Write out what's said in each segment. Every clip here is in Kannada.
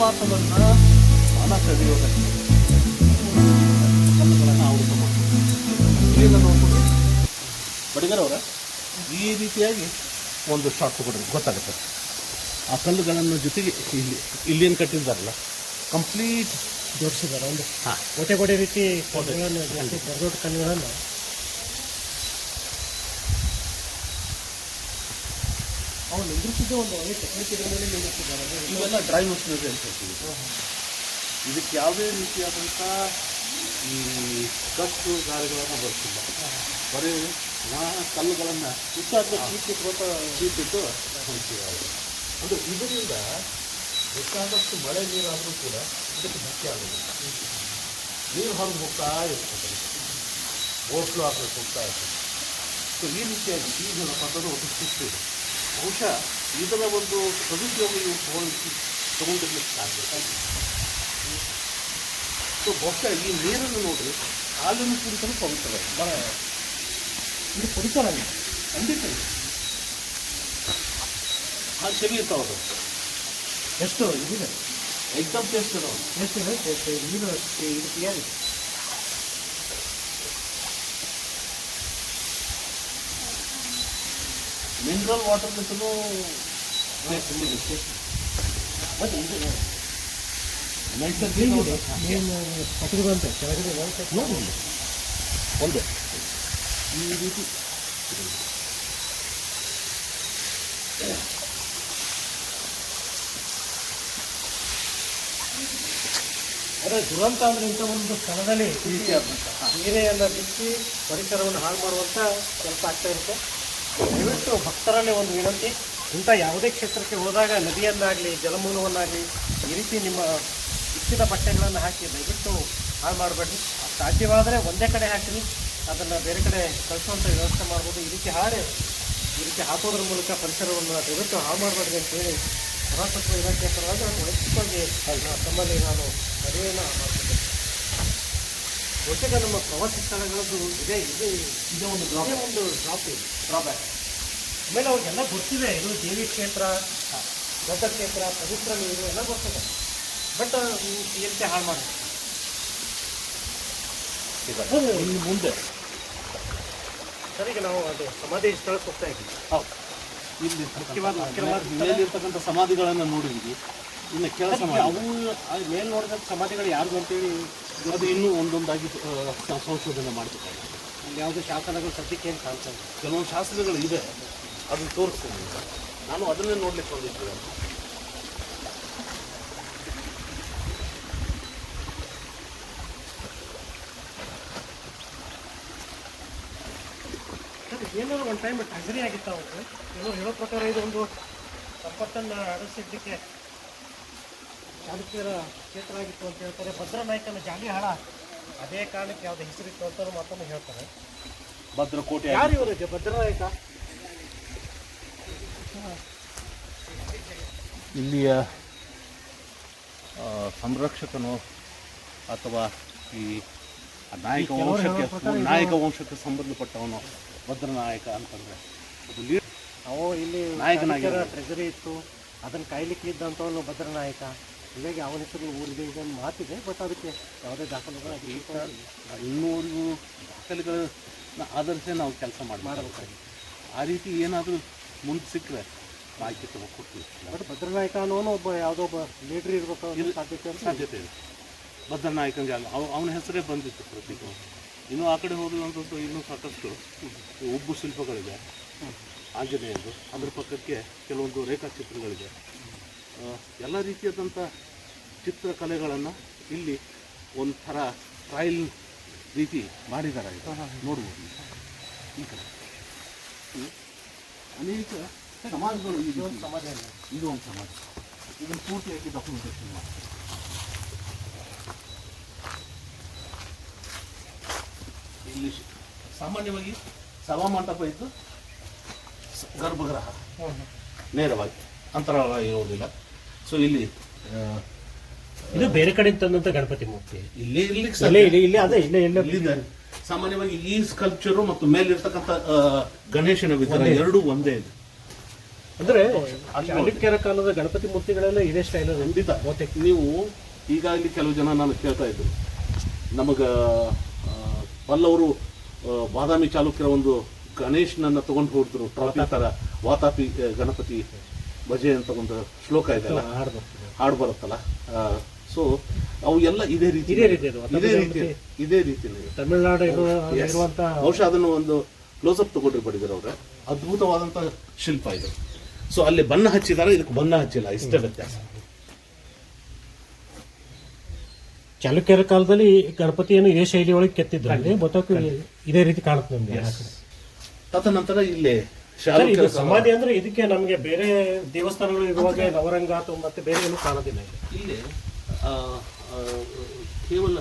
ಜಲಪಾತವನ್ನು ಹಣ ಸೆಳೆಯುವುದಕ್ಕೆ ಕಲ್ಲುಗಳನ್ನು ಆವೃತ ಇಲ್ಲಿಂದ ನೋಡ್ಬಿಟ್ಟು ಈ ರೀತಿಯಾಗಿ ಒಂದು ಶಾಟ್ ಕೊಡ್ರಿ ಗೊತ್ತಾಗುತ್ತೆ. ಆ ಕಲ್ಲುಗಳನ್ನು ಜೊತೆಗೆ ಇಲ್ಲಿ ಇಲ್ಲೇನು ಕಟ್ಟಿದ್ದಾರಲ್ಲ ಕಂಪ್ಲೀಟ್ ಜೋಡಿಸಿದ್ದಾರೆ ಒಂದು ಹಾಂ. ಕೋಟೆ ಕೋಟೆ ರೀತಿ ದೊಡ್ಡ ದೊಡ್ಡ ಕಲ್ಲುಗಳನ್ನು ಅವ್ರು ನಿಂದ್ರಿಸಿದ್ದು ಒಂದು ಒಳ್ಳೆ ಟೆಕ್ನಿಕ್ ಮೇಲೆ ಅದು ಇವೆಲ್ಲ ಡ್ರೈ ಮಷಿನರಿ ಅಂತ ಹೇಳ್ತೀವಿ. ಇದಕ್ಕೆ ಯಾವುದೇ ರೀತಿಯಾದಂಥ ಈ ಕಟ್ಟು ಗಾರಿಗಳನ್ನು ಬರ್ತಿಲ್ಲ ಬರೀ ನಾ ಕಲ್ಲುಗಳನ್ನು ಹುಟ್ಟಾದ ಚೀಟಿಟ್ಟು ಚೀಟಿಟ್ಟು ಹೊಂದಿದ್ದಾರೆ ಅದು ಇದರಿಂದ ಬೇಕಾದಷ್ಟು ಮಳೆ ನೀರಾದರೂ ಕೂಡ ಇದಕ್ಕೆ ಮುಖ್ಯ ಆಗುತ್ತೆ ನೀರು ಹೊರಗೆ ಹೋಗ್ತಾ ಇರ್ತದೆ. ಓಟ್ಲು ಆಗ್ಬೇಕು ಹೋಗ್ತಾ ಇರ್ತದೆ. ಸೊ ಈ ರೀತಿಯಾಗಿ ಈ ಜಲಪಾತದ ಒಂದು ಶಿಸ್ತು ಇದೆ. ಬಹುಶಃ ಇದರ ಒಂದು ಸದುಪಯೋಗ ಇವರು ತಗೊಂಡು ತಗೊಂಡಿರ್ಲಿಕ್ಕೆ ಸಾಧ್ಯ. ಸೊ ಬಹುಶಃ ಈ ನೀರನ್ನು ನೋಡಿ ಹಾಲನ್ನು ಕುಡಿಸಲು ಪವಿತ್ರ ಭಾಳ ಇದು ಕುಡಿತಾರ ಖಂಡಿತ ಹಾಲು ಸರಿ ಇರ್ತಾವ ಅದು ಎಷ್ಟು ಇದಿದೆ ಎಕ್ಸಾಮ್ ಟೇಸ್ಟ್ ಎಷ್ಟು ಇದೆ? ಎಷ್ಟು? ನೀರು ಇದು ಕ್ಲಿಯರ್ ಮಿನರಲ್ ವಾಟರ್ ಮತ್ತು ಇದು. ಒಂದೇ ಈ ರೀತಿ. ಅದೇ ದುರಂತ ಅಂದ್ರೆ ಇಂಥ ಒಂದು ಸ್ಥಳದಲ್ಲಿ ಈ ಎಲ್ಲ ಬಿಚ್ಚಿ ಪರಿಸರವನ್ನು ಹಾಳು ಮಾಡುವಂಥ ಕೆಲಸ ಆಗ್ತಾ ಇರುತ್ತೆ. ದಯವಿಟ್ಟು ಭಕ್ತರಲ್ಲಿ ಒಂದು ವಿನಂತಿ. ಇಂಥ ಯಾವುದೇ ಕ್ಷೇತ್ರಕ್ಕೆ ಹೋದಾಗ ನದಿಯನ್ನಾಗಲಿ, ಜಲಮೂಲವನ್ನಾಗಲಿ ಈ ರೀತಿ ನಿಮ್ಮ ಇಚ್ಛಿತ ಬಟ್ಟೆಗಳನ್ನು ಹಾಕಿ ದಯವಿಟ್ಟು ಹಾಳು ಮಾಡಬೇಡಿ. ಸಾಧ್ಯವಾದರೆ ಒಂದೇ ಕಡೆ ಹಾಕಿರಿ. ಅದನ್ನು ಬೇರೆ ಕಡೆ ಕಳಿಸುವಂಥ ವ್ಯವಸ್ಥೆ ಮಾಡ್ಬೋದು. ಈ ರೀತಿ ಹಾಳೆ ಈ ರೀತಿ ಹಾಕೋದ್ರ ಮೂಲಕ ಪರಿಸರವನ್ನು ದಯವಿಟ್ಟು ಹಾಳು ಮಾಡಬೇಡಿ ಅಂತೇಳಿ ಪುರಾತತ್ವ ಇಲಾಖೆ ಪರವಾಗಿ ನಾನು ವೈಯಕ್ತಿಕವಾಗಿ ತಮ್ಮಲ್ಲಿ ನಾನು ಮದುವೆಯನ್ನು ಮಾಡ್ತೇನೆ. ಬಹುತೇಕ ನಮ್ಮ ಪ್ರವಾಸಿ ಸ್ಥಳಗಳದ್ದು ಇದೆ ಇದೆ, ಇದೇ ಒಂದು ಒಂದು ಡ್ರಾಪ್ ಡ್ರಾಬ್ಯಾಕ್ ಆಮೇಲೆ ಅವ್ರಿಗೆಲ್ಲ ಗೊತ್ತಿದೆ ಇದು ದೇವಿ ಕ್ಷೇತ್ರ ದೊಡ್ಡ ಕ್ಷೇತ್ರ ಪವಿತ್ರ ನೀರು ಎಲ್ಲ ಗೊತ್ತಿದೆ. ಬಟ್ ಎಂತೆ ರೀತಿ ಹಾಳು ಮಾಡಿ ಇನ್ನು ಮುಂದೆ ಸರಿಗೆ ನಾವು ಅದು ಸಮಾಧಿ ಸ್ಥಳಕ್ಕೆ ಹೋಗ್ತಾ ಇದ್ದೀವಿ. ಹೌದು. ಇಲ್ಲಿ ಮುಖ್ಯವಾದ. ಮೇಲಿರ್ತಕ್ಕಂಥ ಸಮಾಧಿಗಳನ್ನು ನೋಡಿದ್ವಿ. ಇನ್ನು ಕೆಲಸ ಮಾಡಿ ಅವು ಮೇಲೆ ನೋಡಿದಂಥ ಸಮಾಧಿಗಳು ಯಾರು ಅಂತೇಳಿ ಅದು ಇನ್ನೂ ಒಂದೊಂದಾಗಿ ಸಂಶೋಧನೆ ಮಾಡ್ತಿದ್ದಾರೆ. ಅಲ್ಲಿ ಯಾವುದೇ ಶಾಸನಗಳು ಸದ್ಯಕ್ಕೆ ಏನು ಕಾಣ್ತಾ ಇದೆ ಕೆಲವೊಂದು ಶಾಸನಗಳು ಇದೆ. ಅದನ್ನು ತೋರಿಸ್ತೀನಿ ನಾನು ಅದನ್ನೇ ನೋಡ್ಲಿಕ್ಕೆ ಬಂದಿದ್ದೆ ಏನಾದ್ರು ಒಂದು ಟೈಮ್ ಟಗರಿ ಆಗಿತ್ತು ಅವ್ರಿಗೆ? ಏನೋ ಹೇಳೋ ಪ್ರಕಾರ ಇದು ಒಂದು ಸಂಪತ್ತನ್ನು ಅರಸಿದ್ದಕ್ಕೆ ಚಾಲುಕ್ಯರ ಕ್ಷೇತ್ರ ಆಗಿತ್ತು ಅಂತ ಹೇಳ್ತಾರೆ. ಭದ್ರನಾಯಕನ ಜಾಲಿ ಹಾಳ. ಅದೇ ಕಾರಣಕ್ಕೆ ಯಾವ್ದು ಹೆಸರಿತ್ತು ಅಂತ ಮತ್ತೊಮ್ಮೆ ಹೇಳ್ತಾರೆ. ಭದ್ರಕೋಟೆ ಯಾರು ಇವರಿಗೆ ಭದ್ರನಾಯಕ ಇಲ್ಲಿಯ ಸಂರಕ್ಷಕನು ಅಥವಾ ಈ ನಾಯಕ ವಂಶಕ್ಕೆ ನಾಯಕ ವಂಶಕ್ಕೆ ಸಂಬಂಧಪಟ್ಟವನು ಭದ್ರನಾಯಕ ಅಂತಂದ್ರೆ ಅದು ಅವು ಇಲ್ಲಿ ನಾಯಕನಾಗಿ ಟ್ರೆಜರಿ ಇತ್ತು. ಅದನ್ನು ಕಾಯ್ಲಿಕ್ಕೆ ಇದ್ದಂಥವನು ಭದ್ರನಾಯಕ. ಹೀಗಾಗಿ ಅವನ ಹೆಸರು ಊರಿದೆ. ಇದೆ ಮಾತಿದೆ ಬಟ್ ಅದಕ್ಕೆ ಯಾವುದೇ ದಾಖಲೆಗಳು ಇನ್ನೂರು ಇನ್ನೂರಿಗೂ ದಾಖಲೆಗಳನ್ನ ಆಧರಿಸಿ ನಾವು ಕೆಲಸ ಮಾಡಿ ಮಾಡಬೇಕಾಗಿತ್ತು ಆ ರೀತಿ ಏನಾದರೂ ಮುಂದೆ ಸಿಕ್ಕರೆ ಮಾಹಿತಿ ತಗೋ ಕೊಡ್ತೀವಿ ಬಟ್ ಭದ್ರನಾಯಕ ಅನ್ನೋನು ಒಬ್ಬ ಯಾವುದೋ ಒಬ್ಬ ಲೀಡ್ರ್ ಇರಬೇಕು ಸಾಧ್ಯತೆ ಅಂತ ಸಾಧ್ಯತೆ ಇದೆ ಭದ್ರನಾಯಕಂಗೆ ಅಲ್ಲ ಅವ ಅವನ ಹೆಸರೇ ಬಂದಿತ್ತು ಪ್ರತೀಕ. ಇನ್ನೂ ಆ ಕಡೆ ಹೋದಂಥದ್ದು ಇನ್ನೂ ಸಾಕಷ್ಟು ಉಬ್ಬು ಶಿಲ್ಪಗಳಿದೆ. ಆಂಜನೇಯದು. ಅದ್ರ ಪಕ್ಕಕ್ಕೆ ಕೆಲವೊಂದು ರೇಖಾಚಿತ್ರಗಳಿದೆ. ಎಲ್ಲ ರೀತಿಯಾದಂಥ ಚಿತ್ರಕಲೆಗಳನ್ನು ಇಲ್ಲಿ ಒಂಥರ ಟ್ರಯಲ್ ರೀತಿ ಮಾಡಿದ್ದಾರೆ. ನೋಡ್ಬೋದು. ಈ ಕಡೆ. ಅನೇಕ ಸಮಾಜಗಳು ಇದು ಒಂದು ಸಮಾಜ ಇಲ್ಲ. ಇದು ಒಂದು ಸಮಾಜ ಇದನ್ನು ಪೂರ್ತಿಯಾಗಿ ಡಾಕ್ಯುಮೆಂಟೇಷನ್ ಮಾಡ್ತಾರೆ ಇಲ್ಲಿ ಸಾಮಾನ್ಯವಾಗಿ ಸಭಾಮಂಟಪ ಇದ್ದು ಗರ್ಭಗೃಹ ನೇರವಾಗಿ ಅಂತರ ಇರೋದಿಲ್ಲ ಸೊ ಇಲ್ಲಿ ಇದು ಬೇರೆ ಕಡೆ ತಂದಂತ ಗಣಪತಿ ಮೂರ್ತಿ. ಇಲ್ಲಿ ಇರ್ಲಿಕ್ಕೆ ಇಲ್ಲೇ. ಇಲ್ಲಿ ಇಲ್ಲಿ ಅದೇ ಇಲ್ಲೇ ಇಲ್ಲೇ. ಇಲ್ಲಿದ್ದಾರೆ ಸಾಮಾನ್ಯವಾಗಿ ಈ ಸ್ಕಲ್ಪ್ಚರು ಮತ್ತು ಮೇಲಿರ್ತಕ್ಕಂಥ ಗಣೇಶನ ವಿಧಾನ ಎರಡೂ ಒಂದೇ ಇದೆ. ಅಂದ್ರೆ ಚಾಲುಕ್ಯರ ಕಾಲದ ಗಣಪತಿ ಮೂರ್ತಿಗಳೆಲ್ಲ ಇದೇ ಸ್ಟೈಲ್ ಖಂಡಿತ. ನೀವು ಈಗಾಗಲೇ ಕೆಲವು ಜನ ನಾನು ಕೇಳ್ತಾ ಇದ್ರು ನಮಗ ಪಲ್ಲವರು ಬಾದಾಮಿ ಚಾಲುಕ್ಯರ ಒಂದು ಗಣೇಶನನ್ನ ತಗೊಂಡು ಹೋದ್ರು ಟ್ರಾಫಿ ತರ ವಾತಾಪಿ ಗಣಪತಿ ಭಜೆ ಅಂತ ಒಂದು ಶ್ಲೋಕ ಇದೆಲ್ಲ ಹಾಡು ಬರುತ್ತಲ್ಲ? ಸೊ ಅವು ಎಲ್ಲ ಇದೇ ರೀತಿ ಇದೇ ರೀತಿ ಇದೇ ರೀತಿ ಇದೇ ರೀತಿ ತಮಿಳುನಾಡು ಬಹುಶಃ ಅದನ್ನು ಒಂದು ಕ್ಲೋಸಪ್ ತಗೊಂಡ್ರೆ ಪಡಿದ್ರು ಅವ್ರೆ. ಅದ್ಭುತವಾದಂತ ಶಿಲ್ಪ ಇದು. ಸೊ ಅಲ್ಲಿ ಬಣ್ಣ ಹಚ್ಚಿದ್ದಾರೆ ಇದಕ್ಕೆ ಬಣ್ಣ ಹಚ್ಚಿಲ್ಲ. ಇಷ್ಟೇ ವ್ಯತ್ಯಾಸ. ಚಾಲುಕ್ಯರ ಕಾಲದಲ್ಲಿ ಗಣಪತಿಯನ್ನು ಇದೇ ಶೈಲಿ ಒಳಗೆ ಕೆತ್ತಿದ್ರು. ಅಲ್ಲಿ ಗೊತ್ತಾಕು ಇದೇ ರೀತಿ ಕಾಣುತ್ತೆ ನಮ್ಗೆ. ತದನಂತರ ಇಲ್ಲಿ ಸಮಾಧಿ ಅಂದ್ರೆ ಇದಕ್ಕೆ ನಮಗೆ ಬೇರೆ ದೇವಸ್ಥಾನಗಳು ಇರುವಾಗ ನವರಂಗ ಅಥವಾ ಮತ್ತೆ ಬೇರೆ ಏನು ಕಾಣೋದಿಲ್ಲ ಇಲ್ಲಿ. ಕೇವಲ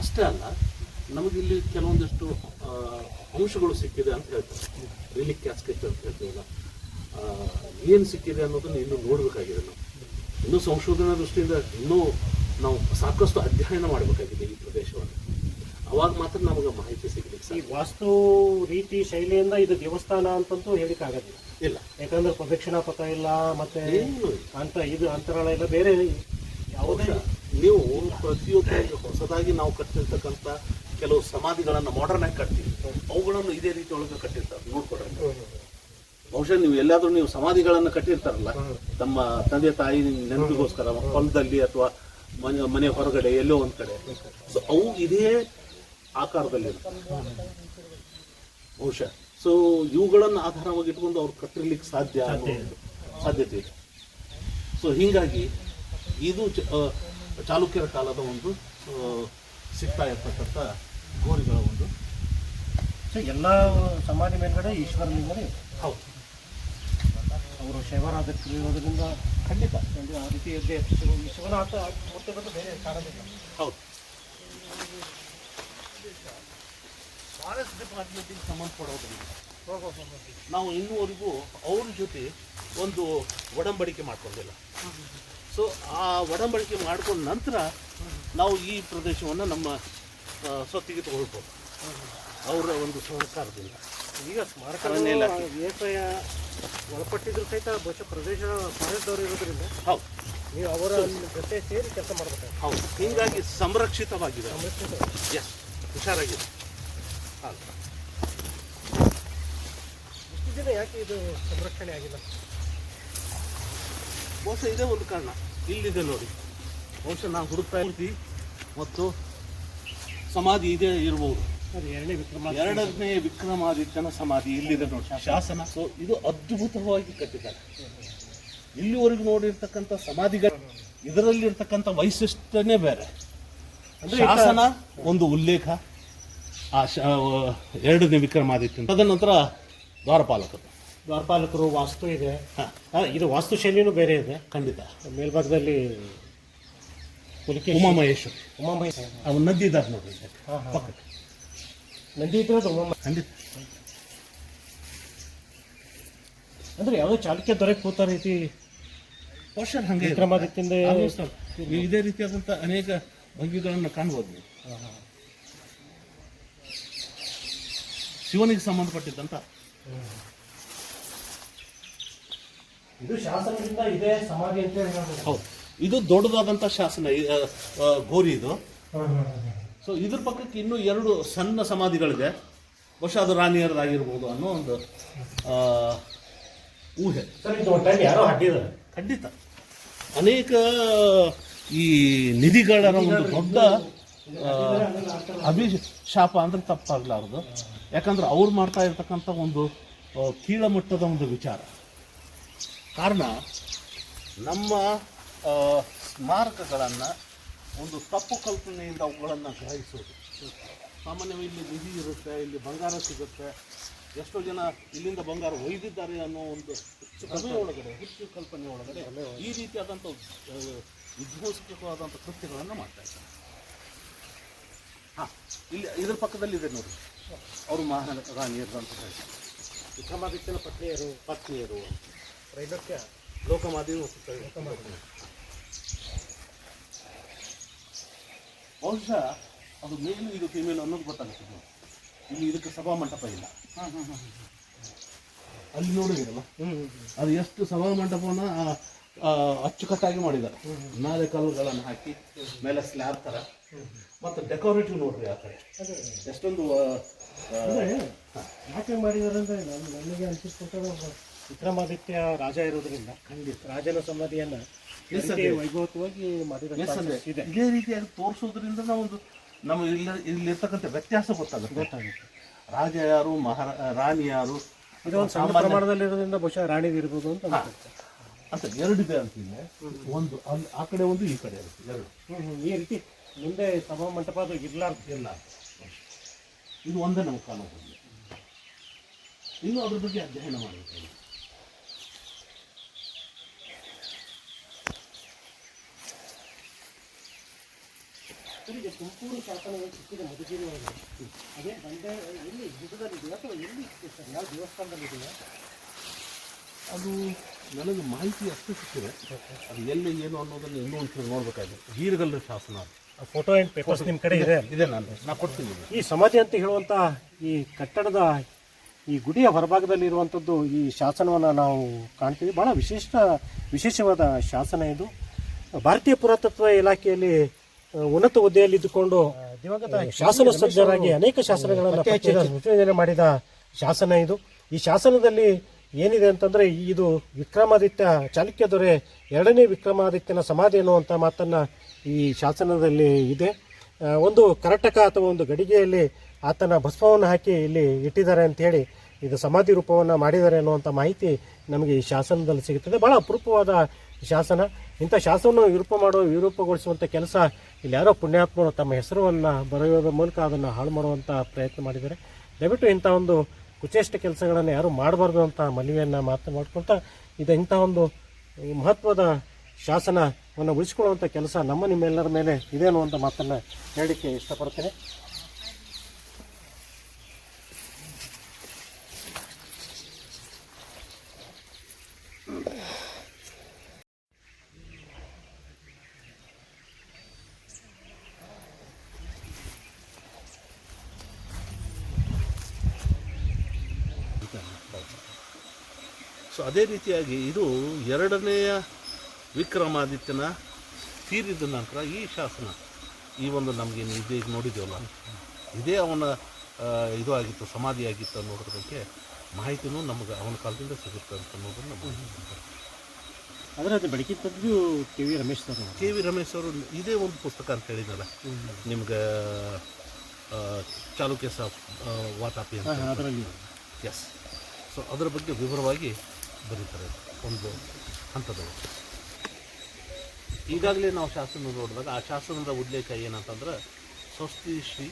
ಅಷ್ಟೇ ಅಲ್ಲ ನಮಗಿಲ್ಲಿ ಕೆಲವೊಂದಿಷ್ಟು ಅಂಶಗಳು ಸಿಕ್ಕಿದೆ ಅಂತ ಹೇಳ್ತಾರೆ. ರಿಲಿಕ್ ಕ್ಯಾಸ್ಕೆಟ್ ಅಂತ ಹೇಳ್ತೀವಲ್ಲ. ಏನು ಸಿಕ್ಕಿದೆ ಅನ್ನೋದನ್ನು ಇನ್ನೂ ನೋಡಬೇಕಾಗಿದೆ ನಾವು. ಇನ್ನೂ ಸಂಶೋಧನಾ ದೃಷ್ಟಿಯಿಂದ ಇನ್ನೂ ನಾವು ಸಾಕಷ್ಟು ಅಧ್ಯಯನ ಮಾಡಬೇಕಾಗಿದೆ ಈ ಪ್ರದೇಶವನ್ನು. ಅವಾಗ ಮಾತ್ರ ನಮಗೆ ಮಾಹಿತಿ ಸಿಗಲಿ ಈ ವಾಸ್ತು ರೀತಿ ಶೈಲಿಯಿಂದ ಇದು ದೇವಸ್ಥಾನ ಅಂತಂತೂ ಹೇಳಿಕ್ ಆಗೋದಿಲ್ಲ ಇಲ್ಲ. ಯಾಕಂದ್ರೆ ಪ್ರದಕ್ಷಿಣಾ ಪಥ ಇಲ್ಲ ಮತ್ತೆ. ಅಂತ ಇದು ಅಂತರಾಳ ಇಲ್ಲ ಬೇರೆ ಯಾವುದೇ ನೀವು ಪ್ರತಿಯೊಬ್ಬರು ಹೊಸದಾಗಿ ನಾವು ಕಟ್ಟಿರ್ತಕ್ಕಂಥ ಕೆಲವು ಸಮಾಧಿಗಳನ್ನ ಮಾಡರ್ನ್ ಆಗಿ ಕಟ್ತೀವಿ ಅವುಗಳನ್ನು ಇದೇ ರೀತಿ ಒಳಗೆ ಕಟ್ಟಿರ್ತಾರೆ ನೋಡ್ಕೊಡ್ರಿ ಬಹುಶಃ ನೀವು ಎಲ್ಲಾದ್ರೂ ನೀವು ಸಮಾಧಿಗಳನ್ನು ಕಟ್ಟಿರ್ತಾರಲ್ಲ ತಮ್ಮ ತಂದೆ ತಾಯಿ ನೆನಪಿಗೋಸ್ಕರ ಹೊಲದಲ್ಲಿ ಅಥವಾ ಮನೆ ಮನೆ ಹೊರಗಡೆ ಎಲ್ಲೋ ಒಂದ್ ಕಡೆ. ಸೊ ಅವು ಇದೇ ಆಕಾರದಲ್ಲಿ ಬಹುಶಃ. ಸೊ ಇವುಗಳನ್ನು ಆಧಾರವಾಗಿ ಇಟ್ಕೊಂಡು ಅವ್ರು ಕಟ್ಟಿರ್ಲಿಕ್ಕೆ ಸಾಧ್ಯ ಸಾಧ್ಯತೆ ಇದೆ. ಸೊ ಹೀಗಾಗಿ ಇದು ಚ- ಚಾಲುಕ್ಯರ ಕಾಲದ ಒಂದು ಸಿಗ್ತಾ ಇರ್ತಕ್ಕಂಥ ಗೋರಿಗಳ ಒಂದು ಸೊ ಎಲ್ಲ ಸಮಾಧಿ ಮೇಲ್ಗಡೆ ಈಶ್ವರನಿಂದಲೇ ಹೌದು. ಅವರು ಶೈವರಾಧಕರು ಇರೋದರಿಂದ ಖಂಡಿತ ಒಂದು ಆ ರೀತಿ ಇದ್ದೇ ಶಿವನಾಥ ಮೂರ್ತಿ ಬಂದು ಬೇರೆ ಕಾಣೋದಿಲ್ಲ ಹೌದು. ಫಾರೆಸ್ಟ್ ಡಿಪಾರ್ಟ್ಮೆಂಟಿಗೆ ಸಂಬಂಧಪಡೋದ್ರಿಂದ ನಾವು ಇನ್ನೂವರೆಗೂ ಅವ್ರ ಜೊತೆ ಒಂದು ಒಡಂಬಡಿಕೆ ಮಾಡ್ಕೊಂಡಿಲ್ಲ. ಸೊ ಆ ಒಡಂಬಡಿಕೆ ಮಾಡಿಕೊಂಡ ನಂತರ ನಾವು ಈ ಪ್ರದೇಶವನ್ನು ನಮ್ಮ ಸ್ವತ್ತಿಗೆ ತಗೊಳ್ಬೋದು. ಅವರ ಒಂದು ಸಹಕಾರದಿಂದ. ಈಗ ಸ್ಮಾರಕ ಇಲಾಖೆ. ಒಳಪಟ್ಟಿದ್ರು ಸಹಿತ ಬಹುಶಃ ಪ್ರದೇಶ ಫಾರೆಸ್ಟ್ದವರು ಇರೋದ್ರಿಂದ ಹೌದು. ನೀವು ಅವರ ಜೊತೆ ಸೇರಿ ಕೆಲಸ ಮಾಡಬೇಕು ಹೌದು. ಹೀಗಾಗಿ ಸಂರಕ್ಷಿತವಾಗಿದೆ. ಎಸ್ ಹುಷಾರಾಗಿದೆ. ಹೌದು. ಇಷ್ಟು ದಿನ ಯಾಕೆ ಇದು ಸಂರಕ್ಷಣೆ ಆಗಿಲ್ಲ? ಬಹುಶಃ ಇದೇ ಒಂದು ಕಾರಣ. ಇಲ್ಲಿದೆ ನೋಡಿ. ಬಹುಶಃ ನಾವು ಹುಡುಕ್ತಾ ಇರ್ತೀವಿ ಮತ್ತು ಸಮಾಧಿ ಇದೇ ಇರಬಹುದು ಅದು ಎರಡನೇ ವಿಕ್ರಮ ಎರಡನೇ ವಿಕ್ರಮಾದಿತ್ಯನ ಸಮಾಧಿ ಇಲ್ಲಿದೆ ನೋಡಿ. ಶಾಸನ. ಸೊ ಇದು ಅದ್ಭುತವಾಗಿ ಕಟ್ಟಿದ್ದಾರೆ. ಇಲ್ಲಿವರೆಗೂ ನೋಡಿರ್ತಕ್ಕಂಥ ಸಮಾಧಿಗಳು ಇದರಲ್ಲಿರ್ತಕ್ಕಂಥ ವೈಶಿಷ್ಟ್ಯನೇ ಬೇರೆ. ಅಂದ್ರೆ ಶಾಸನ ಒಂದು ಉಲ್ಲೇಖ ಆ ಎರಡನೇ ವಿಕ್ರಮಾದಿತ್ಯ ತದನಂತರ ದ್ವಾರಪಾಲಕರು. ದ್ವಾರಪಾಲಕರು ವಾಸ್ತು ಇದೆ. ಇದು ವಾಸ್ತು ಶೈಲಿನೂ ಬೇರೆ ಇದೆ. ಖಂಡಿತ. ಮೇಲ್ಭಾಗದಲ್ಲಿ ಉಮಾಮಹೇಶ್ವರಿ. ಉಮಾಮಹೇಶ್ವರಿ. ನದಿ ಇದ್ದಾರೆ ನೋಡಿ ಪಕ್ಕ ನಂದಿ ಇದ್ರೆ ತಗೊಂಬ ಖಂಡಿತ ಅಂದ್ರೆ ಯಾವುದೋ ಚಾಲುಕ್ಯ ದೊರೆ ಕೂತ ರೀತಿ ವರ್ಷ ಹಂಗೆ. ವಿಕ್ರಮಾದಿತ್ಯಂದ ಇದೇ ರೀತಿಯಾದಂಥ ಅನೇಕ ಭಂಗಿಗಳನ್ನು ಕಾಣ್ಬೋದು ನೀವು. ಶಿವನಿಗೆ ಸಂಬಂಧಪಟ್ಟಿದ್ದಂತ ಇದು ಶಾಸನದಿಂದ ಇದೆ ಸಮಾಧಿ ಅಂತ ಹೌದು. ಇದು ದೊಡ್ಡದಾದಂಥ ಶಾಸನ ಗೋರಿ ಇದು. ಸೊ ಇದ್ರ ಪಕ್ಕಕ್ಕೆ ಇನ್ನೂ ಎರಡು ಸಣ್ಣ ಸಮಾಧಿಗಳಿದೆ. ಬಹುಶಃ ಅದು ರಾಣಿಯರದಾಗಿರ್ಬೋದು ಅನ್ನೋ ಒಂದು ಊಹೆ. ಯಾರೋ ಹಾಕಿದ್ದಾರೆ. ಖಂಡಿತ. ಅನೇಕ ಈ ನಿಧಿಗಳ ಒಂದು ದೊಡ್ಡ ಅಭಿಶಾಪ ಅಂದ್ರೆ ತಪ್ಪಾಗಲಾರದು. ಯಾಕಂದ್ರೆ ಅವ್ರು ಮಾಡ್ತಾ ಇರ್ತಕ್ಕಂಥ ಒಂದು ಕೀಳಮಟ್ಟದ ಒಂದು ವಿಚಾರ. ಕಾರಣ ನಮ್ಮ ಸ್ಮಾರಕಗಳನ್ನು ಒಂದು ತಪ್ಪು ಕಲ್ಪನೆಯಿಂದ ಅವುಗಳನ್ನು ಗ್ರಹಿಸೋದು. ಸಾಮಾನ್ಯವಾಗಿ ಇಲ್ಲಿ ನಿಧಿ ಇರುತ್ತೆ ಇಲ್ಲಿ ಬಂಗಾರ ಸಿಗುತ್ತೆ. ಎಷ್ಟೋ ಜನ ಇಲ್ಲಿಂದ ಬಂಗಾರ ಒಯ್ದಿದ್ದಾರೆ ಅನ್ನೋ ಒಂದು ಕಲ್ಪನೆ ಒಳಗಡೆ ಹುಚ್ಚು ಕಲ್ಪನೆ ಒಳಗಡೆ ಈ ರೀತಿಯಾದಂಥ ವಿಧ್ವಂಸಕವಾದಂಥ ಕೃತ್ಯಗಳನ್ನು ಮಾಡ್ತಾ ಇದ್ದಾರೆ. ಹಾಂ ಇಲ್ಲಿ ಇದ್ರ ಪಕ್ಕದಲ್ಲಿ ಇದೆ ನೋಡಿ. ಅವರು ಮಹಾರಾಣಿಯರು ಅಂತ ಹೇಳ್ತಾರೆ. ವಿಕ್ರಮಾದಿತ್ಯನ ಪತ್ನಿಯರು. ಪತ್ನಿಯರು. ತ್ರೈಲೋಕ್ಯ. ಲೋಕಮಾದಿ ಮತ್ತು ಲೋಕಮಾದಿ ಬಹುಶಃ ಅದು ಮೇಲು ಇದು ಫಿಮೇಲ್ ಅನ್ನೋದು ಗೊತ್ತಾಗುತ್ತೆ. ಇಲ್ಲಿ ಇದಕ್ಕೆ ಸಭಾ ಮಂಟಪ ಇಲ್ಲ. ಅಲ್ಲಿ ನೋಡಿದಿರಲ್ಲ ಅದು ಎಷ್ಟು ಸಭಾ ಮಂಟಪವನ್ನು ಆ, ಆ, ಅಚ್ಚುಕಟ್ಟಾಗಿ ಮಾಡಿದ್ದಾರೆ. ಮೇಲೆ ಕಲ್ಲುಗಳನ್ನು ಹಾಕಿ ಮೇಲೆ ಸ್ಲ್ಯಾಬ್ ಥರ ಮತ್ತು ಡೆಕೋರೇಟಿವ್ ನೋಡ್ರಿ ಆ ಕಡೆ. ಎಷ್ಟೊಂದು ಯಾಕೆ ಮಾಡಿದಾರಂದ್ರೆ ನಾನು ನನಗೆ ಅನಿಸಿಸ್ಕೊಟ್ಟ ವಿಕ್ರಮಾದಿತ್ಯ ರಾಜ ಇರೋದ್ರಿಂದ ಖಂಡಿತ. ರಾಜನ ಸಮಾಧಿಯನ್ನ. ವೈಭವತವಾಗಿ ಇದೆ. ಇದೇ ರೀತಿಯಾಗಿ ತೋರಿಸೋದ್ರಿಂದ ನಾವೊಂದು ನಮ್ಮ ಇಲ್ಲಿ ಇಲ್ಲಿರ್ತಕ್ಕಂಥ ವ್ಯತ್ಯಾಸ ಗೊತ್ತಾಗುತ್ತೆ. ಗೊತ್ತಾಗುತ್ತೆ. ರಾಜ ಯಾರು ಮಹಾರಾ ರಾಣಿ ಯಾರು? ಇದು ಒಂದು ಸಣ್ಣ ಪ್ರಮಾಣದಲ್ಲಿ ಇರೋದ್ರಿಂದ ಬಹುಶಃ ರಾಣಿದು ಇರ್ಬೋದು ಅಂತ. ಅಂತ ಎರಡಿದೆ ಅಂತಿಲ್ಲ ಒಂದು ಅಲ್ಲಿ ಆ ಕಡೆ ಒಂದು ಈ ಕಡೆ ಇರುತ್ತೆ ಎರಡು. ಹ್ಞೂ ಹ್ಞೂ ಈ ರೀತಿ ಮುಂದೆ ಸಭಾ ಮಂಟಪ ಅದು ಇರ್ಲಾರ್ದು. ಇಲ್ಲ. ಇದು ಒಂದೇ ನಮ್ಗೆ ಕಾಣೋದು ಇನ್ನು ಅದ್ರ ಬಗ್ಗೆ ಅಧ್ಯಯನ ಮಾಡಬೇಕು ಸರಿಗೆ ತುಮಕೂರು ಶಾಸನಗಳು ಸಿಕ್ಕಿದೆ ಮಧುಗಿರಿ ಒಳಗೆ ಅದೇ ಬಂಡೆ ಎಲ್ಲಿ ಗುಡ್ಡದಲ್ಲಿದೆಯಾ ಅಥವಾ ಎಲ್ಲಿ ಸಿಕ್ಕಿದೆ ಸರ್? ಯಾವ ದೇವಸ್ಥಾನದಲ್ಲಿದೆಯಾ ಅದು ನನಗೆ ಮಾಹಿತಿ ಅಷ್ಟು ಸಿಕ್ಕಿದೆ ಅದು ಎಲ್ಲಿ ಏನು ಅನ್ನೋದನ್ನು ಇನ್ನೂ ಒಂಚೂರು ನೋಡ್ಬೇಕಾಗಿದೆ. ಗೀರ್ಗಲ್ಲು ಶಾಸನ. ಅದು. ಫೋಟೋ ಆ್ಯಂಡ್ ಪೇಪರ್ಸ್ ನಿಮ್ಮ ಕಡೆ ಇದೆ? ಇದೆ ನಾನು. ನಾ ಕೊಡ್ತೀನಿ. ಈ ಸಮಾಧಿ ಅಂತ ಹೇಳುವಂಥ ಈ ಕಟ್ಟಡದ ಈ ಗುಡಿಯ ಹೊರಭಾಗದಲ್ಲಿರುವಂಥದ್ದು ಈ ಶಾಸನವನ್ನು ನಾವು ಕಾಣ್ತೀವಿ. ಭಾಳ ವಿಶಿಷ್ಟ ವಿಶೇಷವಾದ ಶಾಸನ ಇದು. ಭಾರತೀಯ ಪುರಾತತ್ವ ಇಲಾಖೆಯಲ್ಲಿ ಉನ್ನತ ಹುದ್ದೆಯಲ್ಲಿ ಇದ್ದುಕೊಂಡು ದಿವಂಗತ ಶಾಸನ ಸಜ್ಜರಾಗಿ ಅನೇಕ ಶಾಸನಗಳನ್ನು ಮಾಡಿದ ಶಾಸನ ಇದು. ಈ ಶಾಸನದಲ್ಲಿ ಏನಿದೆ ಅಂತಂದ್ರೆ ಇದು ವಿಕ್ರಮಾದಿತ್ಯ ಚಾಲುಕ್ಯ ದೊರೆ ಎರಡನೇ ವಿಕ್ರಮಾದಿತ್ಯನ ಸಮಾಧಿ ಅನ್ನುವಂಥ ಮಾತನ್ನ ಈ ಶಾಸನದಲ್ಲಿ ಇದೆ. ಒಂದು ಕರಟಕ ಅಥವಾ ಒಂದು ಗಡಿಗೆಯಲ್ಲಿ ಆತನ ಭಸ್ಮವನ್ನು ಹಾಕಿ ಇಲ್ಲಿ ಇಟ್ಟಿದ್ದಾರೆ ಅಂತ ಹೇಳಿ ಇದು ಸಮಾಧಿ ರೂಪವನ್ನು ಮಾಡಿದ್ದಾರೆ ಅನ್ನುವಂಥ ಮಾಹಿತಿ ನಮಗೆ ಈ ಶಾಸನದಲ್ಲಿ ಸಿಗುತ್ತದೆ. ಬಹಳ ಅಪರೂಪವಾದ ಶಾಸನ. ಇಂಥ ಶಾಸನವನ್ನು ವಿರೂಪ ಮಾಡುವ ವಿರೂಪಗೊಳಿಸುವಂಥ ಕೆಲಸ ಇಲ್ಲಿ ಯಾರೋ ಪುಣ್ಯಾತ್ಮರು ತಮ್ಮ ಹೆಸರನ್ನು ಬರೆಯುವುದರ ಮೂಲಕ ಅದನ್ನು ಹಾಳು ಮಾಡುವಂಥ ಪ್ರಯತ್ನ ಮಾಡಿದ್ದಾರೆ. ದಯವಿಟ್ಟು ಇಂಥ ಒಂದು ಕುಚೇಷ್ಟ ಕೆಲಸಗಳನ್ನು ಯಾರೂ ಮಾಡಬಾರ್ದು ಅಂತ ಮನವಿಯನ್ನು ಮಾತು ಮಾಡ್ಕೊಳ್ತಾ ಇದು ಇಂಥ ಒಂದು ಮಹತ್ವದ ಶಾಸನವನ್ನು ಉಳಿಸ್ಕೊಳ್ಳುವಂಥ ಕೆಲಸ ನಮ್ಮ ನಿಮ್ಮೆಲ್ಲರ ಮೇಲೆ ಇದೆ ಅನ್ನುವಂಥ ಮಾತನ್ನು ಹೇಳಲಿಕ್ಕೆ ಇಷ್ಟಪಡ್ತೇನೆ. ಸೊ ಅದೇ ರೀತಿಯಾಗಿ ಇದು ಎರಡನೆಯ ವಿಕ್ರಮಾದಿತ್ಯನ ತೀರಿದ ನಂತರ ಈ ಶಾಸನ ಈ ಒಂದು ನಮಗೆ ಇದು ಈಗ ನೋಡಿದ್ದೇವಲ್ಲ ಇದೇ ಅವನ ಇದು ಆಗಿತ್ತು ಸಮಾಧಿ ಆಗಿತ್ತು ಅನ್ನೋದ್ರ ಬಗ್ಗೆ ಮಾಹಿತಿನೂ ನಮಗೆ ಅವನ ಕಾಲದಿಂದ ಸಿಗುತ್ತೆ ಅಂತ ಅನ್ನೋದನ್ನು ಅದರಂತೆ ಅದು ತಂದು ಕೆ ವಿ ರಮೇಶ್ ಸರ್ ಅವರು. ಕೆ ವಿ ರಮೇಶ್ ಅವರು ಇದೇ ಒಂದು ಪುಸ್ತಕ ಅಂತ ಹೇಳಿದ್ನಲ್ಲ ನಿಮ್ಗೆ ಚಾಲುಕ್ಯ ಸಾಫ್ ವಾತಾಪಿ ಅಂತ ಎಸ್ ಸೊ ಅದರ ಬಗ್ಗೆ ವಿವರವಾಗಿ ಬರೀತಾರೆ. ಒಂದು ಹಂತದವರು. ಈಗಾಗಲೇ ನಾವು ಶಾಸನ ನೋಡಿದಾಗ ಆ ಶಾಸನದ ಉಲ್ಲೇಖ ಏನಂತಂದ್ರೆ ಸ್ವಸ್ತಿ ಶ್ರೀ